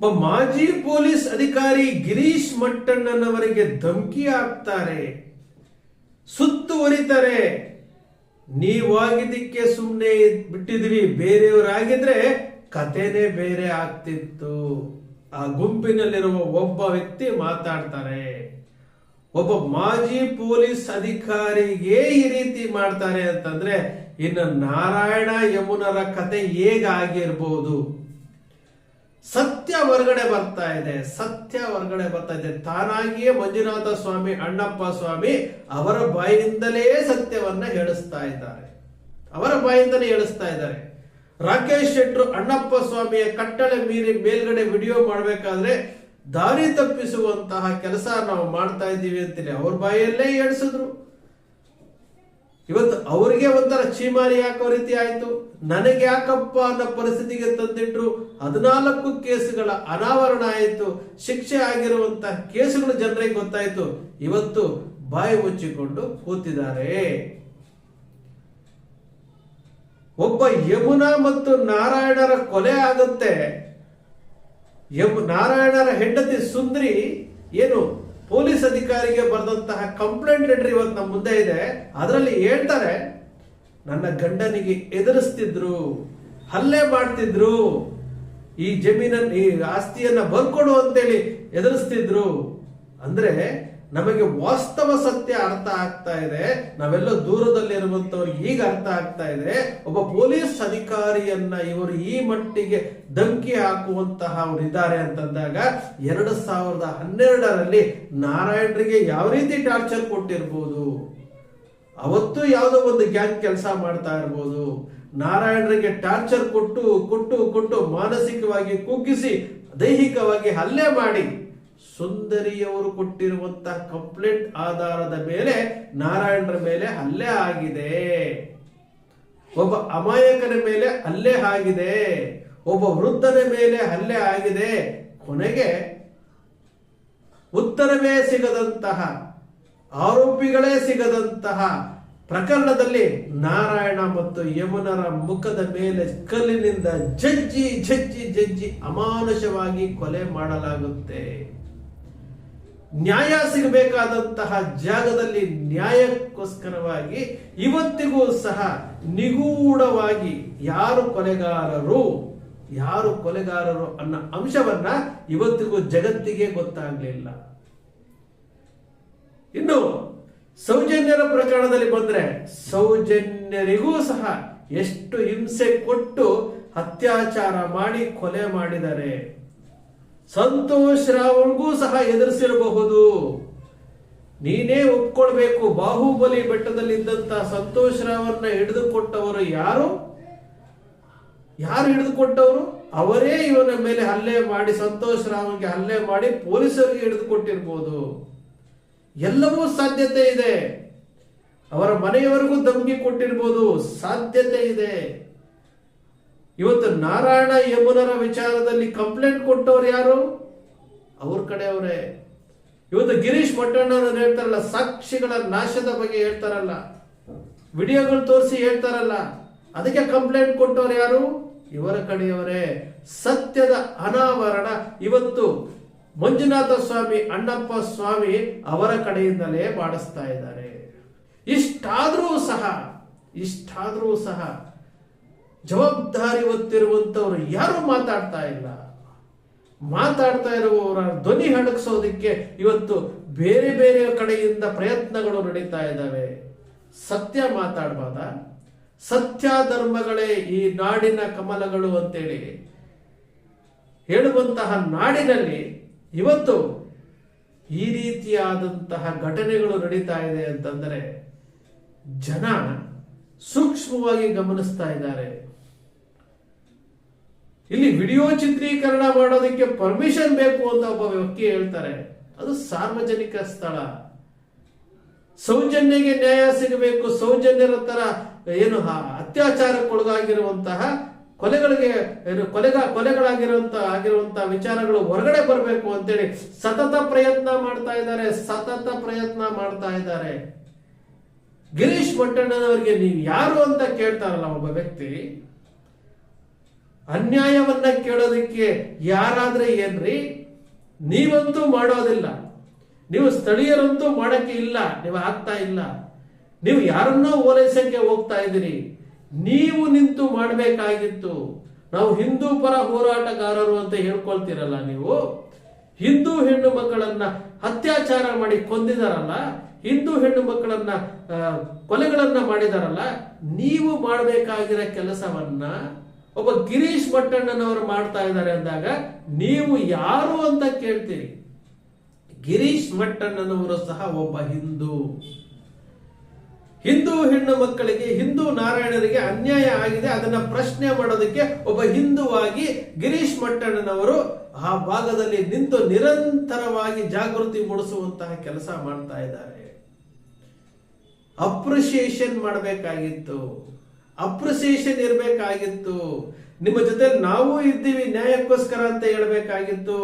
ಮಾಜಿ ಪೊಲೀಸ್ ಅಧಿಕಾರಿ ಗಿರೀಶ್ ಮಟ್ಟಣ್ಣನವರಿಗೆ ಧಮಕಿ ಹಾಕ್ತಾರೆ. ಸುತ್ತುವರಿತಾರೆ ನೀವಾಗಿದ್ದಕ್ಕೆ ಸುಮ್ಮನೆ ಬಿಟ್ಟಿದ್ವಿ ಬೇರೆಯವರಾಗಿದ್ರೆ ಕಥೆನೇ ಬೇರೆ ಆಗ್ತಿತ್ತು. ಆ ಗುಂಪಿನಲ್ಲಿರುವ ಒಬ್ಬ ವ್ಯಕ್ತಿ ಮಾತಾಡ್ತಾರೆ. ಒಬ್ಬ ಮಾಜಿ ಪೊಲೀಸ್ ಅಧಿಕಾರಿಗೆ ಈ ರೀತಿ ಮಾಡ್ತಾರೆ ಅಂತಂದ್ರೆ, ಇನ್ನು ನಾರಾಯಣ ಯಮುನರ ಕತೆ ಹೇಗಾಗಿರ್ಬೋದು? ಸತ್ಯ ಹೊರಗಡೆ ಬರ್ತಾ ಇದೆ, ಸತ್ಯ ಹೊರಗಡೆ ಬರ್ತಾ ಇದೆ. ತಾನಾಗಿಯೇ ಮಂಜುನಾಥ ಸ್ವಾಮಿ, ಅಣ್ಣಪ್ಪ ಸ್ವಾಮಿ ಅವರ ಬಾಯಿನಿಂದಲೇ ಸತ್ಯವನ್ನ ಹೇಳಿಸ್ತಾ ಇದ್ದಾರೆ. ಅವರ ಬಾಯಿಂದಲೇ ಹೇಳಿಸ್ತಾ ಇದ್ದಾರೆ. ರಾಕೇಶ್ ಶೆಟ್ರು ಅಣ್ಣಪ್ಪ ಸ್ವಾಮಿಯ ಕಟ್ಟಳೆ ಮೀರಿ ಮೇಲ್ಗಡೆ ವಿಡಿಯೋ ಮಾಡಬೇಕಾದ್ರೆ ದಾರಿ ತಪ್ಪಿಸುವಂತಹ ಕೆಲಸ ನಾವು ಮಾಡ್ತಾ ಇದ್ದೀವಿ ಅಂತೇಳಿ ಅವ್ರ ಬಾಯಲ್ಲೇ ಹೇಳಿಸಿದ್ರು ಇವತ್ತು ಅವರಿಗೆ ಒಂಥರ ಚೀಮಾರಿ ಯಾಕೋ ರೀತಿ ಆಯಿತು. ನನಗೆ ಯಾಕಪ್ಪ ಅನ್ನೋ ಪರಿಸ್ಥಿತಿಗೆ ತಂದಿಟ್ರು. ಹದಿನಾಲ್ಕು ಕೇಸುಗಳ ಅನಾವರಣ ಆಯಿತು. ಶಿಕ್ಷೆ ಆಗಿರುವಂತಹ ಕೇಸುಗಳು ಜನರಿಗೆ ಗೊತ್ತಾಯಿತು. ಇವತ್ತು ಬಾಯಿ ಮುಚ್ಚಿಕೊಂಡು ಕೂತಿದ್ದಾರೆ. ಒಬ್ಬ ಯಮುನಾ ಮತ್ತು ನಾರಾಯಣರ ಕೊಲೆ ಆಗುತ್ತೆ. ಯಮು ನಾರಾಯಣರ ಹೆಂಡತಿ ಸುಂದ್ರಿ ಏನು ಪೊಲೀಸ್ ಅಧಿಕಾರಿಗೆ ಬರೆದಂತಹ ಕಂಪ್ಲೇಂಟ್ ಲೆಟರ್ ಇವತ್ತು ನಮ್ಮ ಮುಂದೆ ಇದೆ. ಅದರಲ್ಲಿ ಹೇಳ್ತಾರೆ, ನನ್ನ ಗಂಡನಿಗೆ ಎದುರಿಸ್ತಿದ್ರು, ಹಲ್ಲೆ ಮಾಡ್ತಿದ್ರು, ಈ ಜಮೀನನ್ನು ಈ ಆಸ್ತಿಯನ್ನ ಬರ್ಕೊಡು ಅಂತೇಳಿ ಎದುರಿಸ್ತಿದ್ರು. ಅಂದ್ರೆ ನಮಗೆ ವಾಸ್ತವ ಸತ್ಯ ಅರ್ಥ ಆಗ್ತಾ ಇದೆ. ನಾವೆಲ್ಲ ದೂರದಲ್ಲಿರುವಂತವ್ರಿಗೆ ಈಗ ಅರ್ಥ ಆಗ್ತಾ ಇದೆ. ಒಬ್ಬ ಪೊಲೀಸ್ ಅಧಿಕಾರಿಯನ್ನ ಇವರು ಈ ಮಟ್ಟಿಗೆ ಧಮಕಿ ಹಾಕುವಂತಹ ಅವರು ಇದ್ದಾರೆ ಅಂತಂದಾಗ ಎರಡು ಸಾವಿರದ ಹನ್ನೆರಡರಲ್ಲಿ ನಾರಾಯಣರಿಗೆ ಯಾವ ರೀತಿ ಟಾರ್ಚರ್ ಕೊಟ್ಟಿರ್ಬೋದು? ಅವತ್ತು ಯಾವುದೋ ಒಂದು ಗ್ಯಾಂಗ್ ಕೆಲಸ ಮಾಡ್ತಾ ಇರ್ಬೋದು. ನಾರಾಯಣರಿಗೆ ಟಾರ್ಚರ್ ಕೊಟ್ಟು ಕೊಟ್ಟು ಕೊಟ್ಟು ಮಾನಸಿಕವಾಗಿ ಕುಗ್ಗಿಸಿ, ದೈಹಿಕವಾಗಿ ಹಲ್ಲೆ ಮಾಡಿ ಸುಂದರಿಯವರು ಕೊಟ್ಟಿರುವಂತಹ ಕಂಪ್ಲೇಂಟ್ ಆಧಾರದ ಮೇಲೆ ನಾರಾಯಣರ ಮೇಲೆ ಹಲ್ಲೆ ಆಗಿದೆ. ಒಬ್ಬ ಅಮಾಯಕನ ಮೇಲೆ ಹಲ್ಲೆ ಆಗಿದೆ. ಒಬ್ಬ ವೃದ್ಧನ ಮೇಲೆ ಹಲ್ಲೆ ಆಗಿದೆ. ಕೊನೆಗೆ ಉತ್ತರವೇ ಸಿಗದಂತಹ, ಆರೋಪಿಗಳೇ ಸಿಗದಂತಹ ಪ್ರಕರಣದಲ್ಲಿ ನಾರಾಯಣ ಮತ್ತು ಯಮುನರ ಮುಖದ ಮೇಲೆ ಕಲ್ಲಿನಿಂದ ಜಜ್ಜಿ ಜಜ್ಜಿ ಜಜ್ಜಿ ಅಮಾನುಷವಾಗಿ ಕೊಲೆ ಮಾಡಲಾಗುತ್ತೆ. ನ್ಯಾಯ ಸಿಗಬೇಕಾದಂತಹ ಜಾಗದಲ್ಲಿ ನ್ಯಾಯಕ್ಕೋಸ್ಕರವಾಗಿ ಇವತ್ತಿಗೂ ಸಹ ನಿಗೂಢವಾಗಿ ಯಾರು ಕೊಲೆಗಾರರು ಯಾರು ಕೊಲೆಗಾರರು ಅನ್ನೋ ಅಂಶವನ್ನ ಇವತ್ತಿಗೂ ಜಗತ್ತಿಗೆ ಗೊತ್ತಾಗಲಿಲ್ಲ. ಇನ್ನು ಸೌಜನ್ಯರ ಪ್ರಕರಣದಲ್ಲಿ ಬಂದ್ರೆ ಸೌಜನ್ಯರಿಗೂ ಸಹ ಎಷ್ಟು ಹಿಂಸೆ ಕೊಟ್ಟು ಅತ್ಯಾಚಾರ ಮಾಡಿ ಕೊಲೆ ಮಾಡಿದ್ದಾರೆ ಸಂತೋಷ್ ರಾವ್ಗೂ ಸಹ ಎದುರಿಸಿರಬಹುದು. ನೀನೇ ಒಪ್ಕೊಳ್ಬೇಕು, ಬಾಹುಬಲಿ ಬೆಟ್ಟದಲ್ಲಿ ಇದ್ದಂತ ಸಂತೋಷ್ ರಾವನ್ನ ಹಿಡಿದುಕೊಟ್ಟವರು ಯಾರು? ಯಾರು ಹಿಡಿದುಕೊಟ್ಟವರು? ಅವರೇ ಇವನ ಮೇಲೆ ಹಲ್ಲೆ ಮಾಡಿ, ಸಂತೋಷ್ ರಾವ್ಗೆ ಹಲ್ಲೆ ಮಾಡಿ ಪೊಲೀಸರಿಗೆ ಹಿಡಿದುಕೊಟ್ಟಿರ್ಬೋದು. ಎಲ್ಲವೂ ಸಾಧ್ಯತೆ ಇದೆ. ಅವರ ಮನೆಯವರೆಗೂ ಧಮಕಿ ಕೊಟ್ಟಿರ್ಬೋದು ಸಾಧ್ಯತೆ ಇದೆ. ಇವತ್ತು ನಾರಾಯಣ ಯಮುನರ ವಿಚಾರದಲ್ಲಿ ಕಂಪ್ಲೇಂಟ್ ಕೊಟ್ಟವ್ರು ಯಾರು? ಅವ್ರ ಕಡೆಯವರೇ ಇವತ್ತು ಗಿರೀಶ್ ಮಟ್ಟಣ್ಣವರು ಹೇಳ್ತಾರಲ್ಲ, ಸಾಕ್ಷಿಗಳ ನಾಶದ ಬಗ್ಗೆ ಹೇಳ್ತಾರಲ್ಲ. ವಿಡಿಯೋಗಳು ತೋರಿಸಿ ಹೇಳ್ತಾರಲ್ಲ. ಅದಕ್ಕೆ ಕಂಪ್ಲೇಂಟ್ ಕೊಟ್ಟವ್ರು ಯಾರು? ಇವರ ಕಡೆಯವರೇ. ಸತ್ಯದ ಅನಾವರಣ ಇವತ್ತು ಮಂಜುನಾಥ ಸ್ವಾಮಿ, ಅಣ್ಣಪ್ಪ ಸ್ವಾಮಿ ಅವರ ಕಡೆಯಿಂದಲೇ ಮಾಡಿಸ್ತಾ ಇದ್ದಾರೆ. ಇಷ್ಟಾದರೂ ಸಹ ಇಷ್ಟಾದರೂ ಸಹ ಜವಾಬ್ದಾರಿ ಹೊತ್ತಿರುವಂತವರು ಯಾರು ಮಾತಾಡ್ತಾ ಇಲ್ಲ. ಮಾತಾಡ್ತಾ ಇರುವವರ ಧ್ವನಿ ಹಡಗಿಸೋದಕ್ಕೆ ಇವತ್ತು ಬೇರೆ ಬೇರೆ ಕಡೆಯಿಂದ ಪ್ರಯತ್ನಗಳು ನಡೀತಾ ಇದ್ದಾವೆ. ಸತ್ಯ ಮಾತಾಡ್ಬಾದ? ಸತ್ಯ ಧರ್ಮಗಳೇ ಈ ನಾಡಿನ ಕಮಲಗಳು ಅಂತೇಳಿ ಹೇಳುವಂತಹ ನಾಡಿನಲ್ಲಿ ಇವತ್ತು ಈ ರೀತಿಯಾದಂತಹ ಘಟನೆಗಳು ನಡೀತಾ ಇದೆ ಅಂತಂದರೆ ಜನ ಸೂಕ್ಷ್ಮವಾಗಿ ಗಮನಿಸ್ತಾ ಇದ್ದಾರೆ. ಇಲ್ಲಿ ವಿಡಿಯೋ ಚಿತ್ರೀಕರಣ ಮಾಡೋದಕ್ಕೆ ಪರ್ಮಿಷನ್ ಬೇಕು ಅಂತ ಒಬ್ಬ ವ್ಯಕ್ತಿ ಹೇಳ್ತಾರೆ. ಅದು ಸಾರ್ವಜನಿಕ ಸ್ಥಳ. ಸೌಜನ್ಯಗೆ ನ್ಯಾಯ ಸಿಗಬೇಕು. ಸೌಜನ್ಯರ ತರ ಏನು ಅತ್ಯಾಚಾರಕ್ಕೊಳಗಾಗಿರುವಂತಹ ಕೊಲೆಗಳಿಗೆ ಏನು ಕೊಲೆಗ ಕೊಲೆಗಳಾಗಿರುವಂತಹ ಆಗಿರುವಂತಹ ವಿಚಾರಗಳು ಹೊರಗಡೆ ಬರಬೇಕು ಅಂತೇಳಿ ಸತತ ಪ್ರಯತ್ನ ಮಾಡ್ತಾ ಇದ್ದಾರೆ. ಸತತ ಪ್ರಯತ್ನ ಮಾಡ್ತಾ ಇದ್ದಾರೆ. ಗಿರೀಶ್ ಮಟ್ಟಣ್ಣನವರಿಗೆ ನೀವು ಯಾರು ಅಂತ ಕೇಳ್ತಾರಲ್ಲ ಒಬ್ಬ ವ್ಯಕ್ತಿ ಅನ್ಯಾಯವನ್ನ ಕೇಳೋದಕ್ಕೆ ಯಾರಾದ್ರೆ ಏನ್ರಿ? ನೀವಂತೂ ಮಾಡೋದಿಲ್ಲ. ನೀವು ಸ್ಥಳೀಯರಂತೂ ಮಾಡಕ್ಕೆ ಇಲ್ಲ, ನೀವು ಆಗ್ತಾ ಇಲ್ಲ. ನೀವು ಯಾರನ್ನೋ ಓಲೈಸಕ್ಕೆ ಹೋಗ್ತಾ ಇದ್ದೀರಿ. ನೀವು ನಿಂತು ಮಾಡಬೇಕಾಗಿತ್ತು. ನಾವು ಹಿಂದೂ ಪರ ಹೋರಾಟಗಾರರು ಅಂತ ಹೇಳ್ಕೊಳ್ತೀರಲ್ಲ ನೀವು? ಹಿಂದೂ ಹೆಣ್ಣು ಮಕ್ಕಳನ್ನ ಅತ್ಯಾಚಾರ ಮಾಡಿ ಕೊಂದಿದಾರಲ್ಲ, ಹಿಂದೂ ಹೆಣ್ಣು ಮಕ್ಕಳನ್ನ ಕೊಲೆಗಳನ್ನ ಮಾಡಿದಾರಲ್ಲ, ನೀವು ಮಾಡಬೇಕಾಗಿರೋ ಕೆಲಸವನ್ನ ಒಬ್ಬ ಗಿರೀಶ್ ಭಟ್ಟಣ್ಣನವರು ಮಾಡ್ತಾ ಇದ್ದಾರೆ ಅಂದಾಗ ನೀವು ಯಾರು ಅಂತ ಕೇಳ್ತೀರಿ. ಗಿರೀಶ್ ಭಟ್ಟಣ್ಣನವರು ಸಹ ಒಬ್ಬ ಹಿಂದೂ. ಹಿಂದೂ ಹೆಣ್ಣು ಮಕ್ಕಳಿಗೆ, ಹಿಂದೂ ನಾರಾಯಣರಿಗೆ ಅನ್ಯಾಯ ಆಗಿದೆ, ಅದನ್ನ ಪ್ರಶ್ನೆ ಮಾಡೋದಕ್ಕೆ ಒಬ್ಬ ಹಿಂದುವಾಗಿ ಗಿರೀಶ್ ಮಟ್ಟಣ್ಣನವರು ಆ ಭಾಗದಲ್ಲಿ ನಿಂತು ನಿರಂತರವಾಗಿ ಜಾಗೃತಿ ಮೂಡಿಸುವಂತಹ ಕೆಲಸ ಮಾಡ್ತಾ ಇದ್ದಾರೆ. ಅಪ್ರಿಸಿಯೇಷನ್ ಮಾಡಬೇಕಾಗಿತ್ತು. ಅಪ್ರಿಸಿಯೇಷನ್ ಇರಬೇಕಾಗಿತ್ತು. ನಿಮ್ಮ ಜೊತೆ ನಾವು ಇದ್ದೀವಿ, ನ್ಯಾಯಕ್ಕೋಸ್ಕರ ಅಂತ ಹೇಳಬೇಕಾಗಿತ್ತು.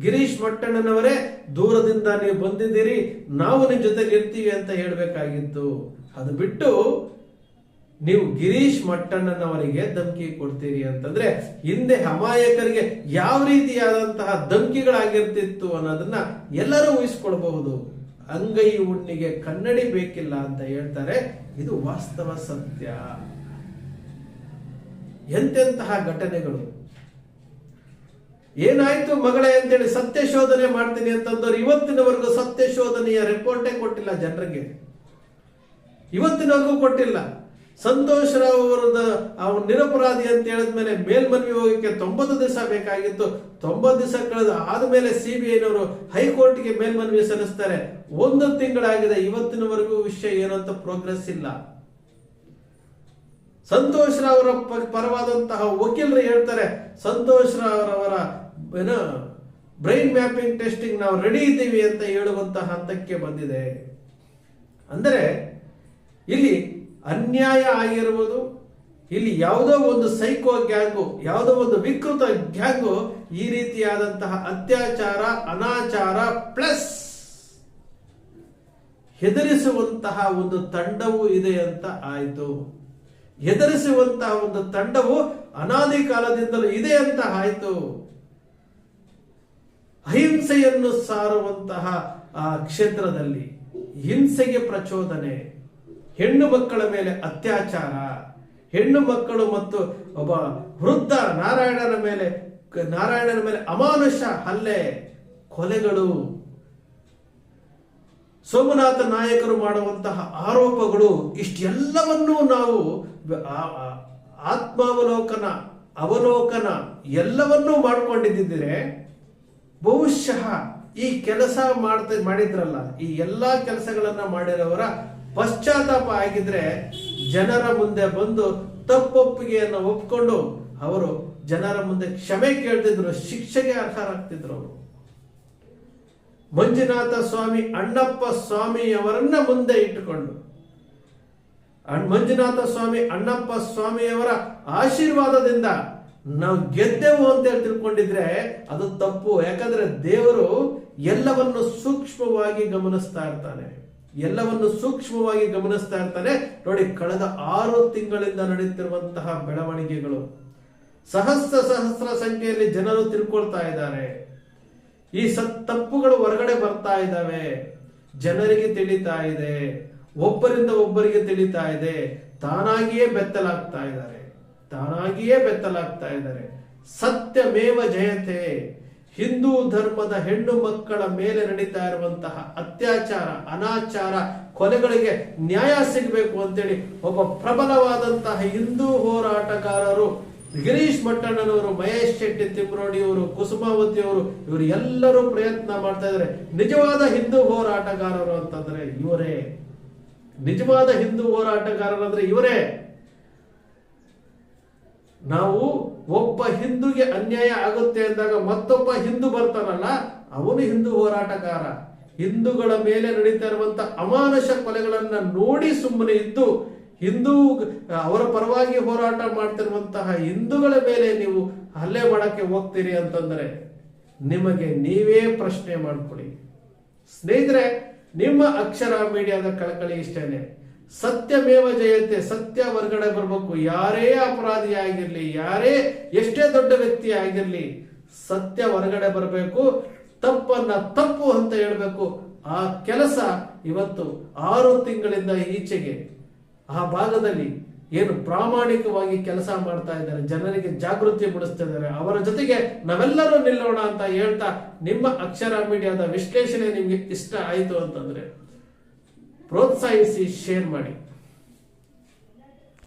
ಗಿರೀಶ್ ಮಟ್ಟಣ್ಣನವರೇ, ದೂರದಿಂದ ನೀವು ಬಂದಿದ್ದೀರಿ, ನಾವು ನಿಮ್ಮ ಜೊತೆಗೆ ಇರ್ತೀವಿ ಅಂತ ಹೇಳಬೇಕಾಗಿತ್ತು. ಅದು ಬಿಟ್ಟು ನೀವು ಗಿರೀಶ್ ಮಟ್ಟಣ್ಣನವರಿಗೆ ಧಮಕಿ ಕೊಡ್ತೀರಿ ಅಂತಂದ್ರೆ, ಹಿಂದೆ ಅಮಾಯಕರಿಗೆ ಯಾವ ರೀತಿಯಾದಂತಹ ಧಮಕಿಗಳಾಗಿರ್ತಿತ್ತು ಅನ್ನೋದನ್ನ ಎಲ್ಲರೂ ಊಹಿಸ್ಕೊಳ್ಬಹುದು. ಅಂಗೈ ಉಣ್ಣಿಗೆ ಕನ್ನಡಿ ಬೇಕಿಲ್ಲ ಅಂತ ಹೇಳ್ತಾರೆ, ಇದು ವಾಸ್ತವ ಸತ್ಯ. ಎಂತೆಂತಹ ಘಟನೆಗಳು? ಏನಾಯ್ತು ಮಗಳೇ ಅಂತೇಳಿ ಸತ್ಯ ಶೋಧನೆ ಮಾಡ್ತೀನಿ ಅಂತಂದವ್ರು ಇವತ್ತಿನವರೆಗೂ ಸತ್ಯ ಶೋಧನೆಯ ರಿಪೋರ್ಟೇ ಕೊಟ್ಟಿಲ್ಲ ಜನರಿಗೆ. ಇವತ್ತಿನವರೆಗೂ ಕೊಟ್ಟಿಲ್ಲ. ಸಂತೋಷ್ ರಾವ್ ಅವರದ ಅವ್ರು ನಿರಪರಾಧಿ ಅಂತ ಹೇಳಿದ್ಮೇಲೆ ಮೇಲ್ಮನವಿ ಹೋಗಕ್ಕೆ ತೊಂಬತ್ತು ದಿವಸ ಬೇಕಾಗಿತ್ತು. ತೊಂಬತ್ತು ದಿವಸ ಕಳೆದ ಬಿ ಐನವರು ಹೈಕೋರ್ಟ್ಗೆ ಮೇಲ್ಮನವಿ ಸಲ್ಲಿಸ್ತಾರೆ. ಒಂದು ತಿಂಗಳಾಗಿದೆ, ಇವತ್ತಿನವರೆಗೂ ವಿಷಯ ಏನು ಅಂತ ಪ್ರೋಗ್ರೆಸ್ ಇಲ್ಲ. ಸಂತೋಷ್ ಅವರ ಪರವಾದಂತಹ ವಕೀಲರು ಹೇಳ್ತಾರೆ ಸಂತೋಷ್ ರಾವ್ ಅವರ ಏನು ಬ್ರೈನ್ ಮ್ಯಾಪಿಂಗ್ ಟೆಸ್ಟಿಂಗ್ ನಾವು ರೆಡಿ ಇದ್ದೀವಿ ಅಂತ ಹೇಳುವಂತಹ ಹಂತಕ್ಕೆ ಬಂದಿದೆ. ಅಂದರೆ, ಇಲ್ಲಿ ಅನ್ಯಾಯ ಆಗಿರುವುದು ಇಲ್ಲಿ ಯಾವುದೋ ಒಂದು ಸೈಕೋ ಗ್ಯಾಂಗು, ಯಾವುದೋ ಒಂದು ವಿಕೃತ ಗ್ಯಾಂಗು ಈ ರೀತಿಯಾದಂತಹ ಅತ್ಯಾಚಾರ, ಅನಾಚಾರ ಪ್ಲಸ್ ಹೆದರಿಸುವಂತಹ ಒಂದು ತಂಡವೂ ಇದೆ ಅಂತ ಆಯಿತು. ಹೆದರಿಸುವಂತಹ ಒಂದು ತಂಡವು ಅನಾದಿ ಕಾಲದಿಂದಲೂ ಇದೆ ಅಂತ ಆಯಿತು. ಅಹಿಂಸೆಯನ್ನು ಸಾರುವಂತಹ ಆ ಕ್ಷೇತ್ರದಲ್ಲಿ ಹಿಂಸೆಗೆ ಪ್ರಚೋದನೆ, ಹೆಣ್ಣು ಮಕ್ಕಳ ಮೇಲೆ ಅತ್ಯಾಚಾರ, ಹೆಣ್ಣು ಮಕ್ಕಳು ಮತ್ತು ಒಬ್ಬ ವೃದ್ಧ ನಾರಾಯಣನ ಮೇಲೆ ನಾರಾಯಣನ ಮೇಲೆ ಅಮಾನುಷ ಹಲ್ಲೆ, ಕೊಲೆಗಳು. ಸೋಮನಾಥ ನಾಯಕರು ಮಾಡುವಂತಹ ಆರೋಪಗಳು ಇಷ್ಟೆಲ್ಲವನ್ನೂ ನಾವು ಆತ್ಮಾವಲೋಕನ, ಅವಲೋಕನ ಎಲ್ಲವನ್ನೂ ಮಾಡಿಕೊಂಡಿದ್ದರೆ ಬಹುಶಃ ಈ ಕೆಲಸ ಮಾಡ್ತಾ, ಮಾಡಿದ್ರಲ್ಲ. ಈ ಎಲ್ಲಾ ಕೆಲಸಗಳನ್ನ ಮಾಡಿರೋರ ಪಶ್ಚಾತ್ತಾಪ ಆಗಿದ್ರೆ ಜನರ ಮುಂದೆ ಬಂದು ತಪ್ಪೊಪ್ಪಿಗೆಯನ್ನು ಒಪ್ಕೊಂಡು ಅವರು ಜನರ ಮುಂದೆ ಕ್ಷಮೆ ಕೇಳ್ತಿದ್ರು, ಶಿಕ್ಷೆಗೆ ಅರ್ಹರಾಗ್ತಿದ್ರು ಅವರು. ಮಂಜುನಾಥ ಸ್ವಾಮಿ ಅಣ್ಣಪ್ಪ ಸ್ವಾಮಿಯವರನ್ನ ಮುಂದೆ ಇಟ್ಟುಕೊಂಡು ಮಂಜುನಾಥ ಸ್ವಾಮಿ ಅಣ್ಣಪ್ಪ ಸ್ವಾಮಿಯವರ ಆಶೀರ್ವಾದದಿಂದ ನಾವು ಗೆದ್ದೆವು ಅಂತ ಹೇಳಿ ತಿಳ್ಕೊಂಡಿದ್ರೆ ಅದು ತಪ್ಪು. ಯಾಕಂದ್ರೆ ದೇವರು ಎಲ್ಲವನ್ನು ಸೂಕ್ಷ್ಮವಾಗಿ ಗಮನಿಸ್ತಾ ಇರ್ತಾನೆ. ಎಲ್ಲವನ್ನು ಸೂಕ್ಷ್ಮವಾಗಿ ಗಮನಿಸ್ತಾ ಇರ್ತಾನೆ. ನೋಡಿ, ಕಳೆದ ಆರು ತಿಂಗಳಿಂದ ನಡೀತಿರುವಂತಹ ಬೆಳವಣಿಗೆಗಳು. ಸಹಸ್ರ ಸಹಸ್ರ ಸಂಖ್ಯೆಯಲ್ಲಿ ಜನರು ತಿಳ್ಕೊಳ್ತಾ ಇದ್ದಾರೆ. ಈ ಸತ್ ತಪ್ಪುಗಳು ಹೊರಗಡೆ ಬರ್ತಾ ಇದ್ದಾವೆ. ಜನರಿಗೆ ತಿಳಿತಾ ಇದೆ. ಒಬ್ಬರಿಂದ ಒಬ್ಬರಿಗೆ ತಿಳಿತಾ ಇದೆ. ತಾನಾಗಿಯೇ ಬೆತ್ತಲಾಗ್ತಾ ಇದ್ದಾರೆ. ತಾನಾಗಿಯೇ ಬೆತ್ತಲಾಗ್ತಾ ಇದ್ದಾರೆ. ಸತ್ಯಮೇವ ಜಯತೆ. ಹಿಂದೂ ಧರ್ಮದ ಹೆಣ್ಣು ಮಕ್ಕಳ ಮೇಲೆ ನಡೀತಾ ಇರುವಂತಹ ಅತ್ಯಾಚಾರ, ಅನಾಚಾರ ಕೊಲೆಗಳಿಗೆ ನ್ಯಾಯ ಸಿಗಬೇಕು ಅಂತೇಳಿ ಒಬ್ಬ ಪ್ರಬಲವಾದಂತಹ ಹಿಂದೂ ಹೋರಾಟಗಾರರು ಗಿರೀಶ್ ಮಟ್ಟಣ್ಣನವರು, ಮಹೇಶ್ ಶೆಟ್ಟಿ ತಿಮ್ರೋಡಿ ಅವರು, ಕುಸುಮಾವತಿ ಅವರು, ಇವರು ಎಲ್ಲರೂ ಪ್ರಯತ್ನ ಮಾಡ್ತಾ ಇದ್ದಾರೆ. ನಿಜವಾದ ಹಿಂದೂ ಹೋರಾಟಗಾರರು ಅಂತಂದ್ರೆ ಇವರೇ. ನಿಜವಾದ ಹಿಂದೂ ಹೋರಾಟಗಾರರಂದ್ರೆ ಇವರೇ. ನಾವು ಒಬ್ಬ ಹಿಂದೂಗೆ ಅನ್ಯಾಯ ಆಗುತ್ತೆ ಅಂದಾಗ ಮತ್ತೊಬ್ಬ ಹಿಂದೂ ಬರ್ತಾನಲ್ಲ, ಅವನು ಹಿಂದೂ ಹೋರಾಟಗಾರ. ಹಿಂದೂಗಳ ಮೇಲೆ ನಡೀತಾ ಇರುವಂತ ಅಮಾನುಷ ಕೊಲೆಗಳನ್ನ ನೋಡಿ ಸುಮ್ಮನೆ ಇದ್ದು ಹಿಂದೂ ಅವರ ಪರವಾಗಿ ಹೋರಾಟ ಮಾಡ್ತಿರುವಂತಹ ಹಿಂದೂಗಳ ಮೇಲೆ ನೀವು ಹಲ್ಲೆ ಮಾಡಕ್ಕೆ ಹೋಗ್ತೀರಿ ಅಂತಂದ್ರೆ ನಿಮಗೆ ನೀವೇ ಪ್ರಶ್ನೆ ಮಾಡ್ಕೊಳ್ಳಿ. ಸ್ನೇಹಿತರೆ, ನಿಮ್ಮ ಅಕ್ಷರ ಮೀಡಿಯಾದ ಕಳಕಳಿ ಇಷ್ಟೇನೆ. ಸತ್ಯಮೇವ ಜಯತೆ, ಸತ್ಯ ಹೊರಗಡೆ ಬರಬೇಕು. ಯಾರೇ ಅಪರಾಧಿ ಆಗಿರ್ಲಿ, ಯಾರೇ ಎಷ್ಟೇ ದೊಡ್ಡ ವ್ಯಕ್ತಿ ಆಗಿರ್ಲಿ, ಸತ್ಯ ಹೊರಗಡೆ ಬರಬೇಕು. ತಪ್ಪನ್ನ ತಪ್ಪು ಅಂತ ಹೇಳಬೇಕು. ಆ ಕೆಲಸ ಇವತ್ತು ಆರು ತಿಂಗಳಿಂದ ಈಚೆಗೆ ಆ ಭಾಗದಲ್ಲಿ ಏನು ಪ್ರಾಮಾಣಿಕವಾಗಿ ಕೆಲಸ ಮಾಡ್ತಾ ಇದ್ದಾರೆ, ಜನರಿಗೆ ಜಾಗೃತಿ ಮೂಡಿಸ್ತಾ ಇದ್ದಾರೆ. ಅವರ ಜೊತೆಗೆ ನಾವೆಲ್ಲರೂ ನಿಲ್ಲೋಣ ಅಂತ ಹೇಳ್ತಾ ನಿಮ್ಮ ಅಕ್ಷರ ಮೀಡಿಯಾದ ವಿಶ್ಲೇಷಣೆ ನಿಮ್ಗೆ ಇಷ್ಟ ಆಯಿತು ಅಂತಂದ್ರೆ ಪ್ರೋತ್ಸಾಹಿಸಿ ಶೇರ್ ಮಾಡಿ.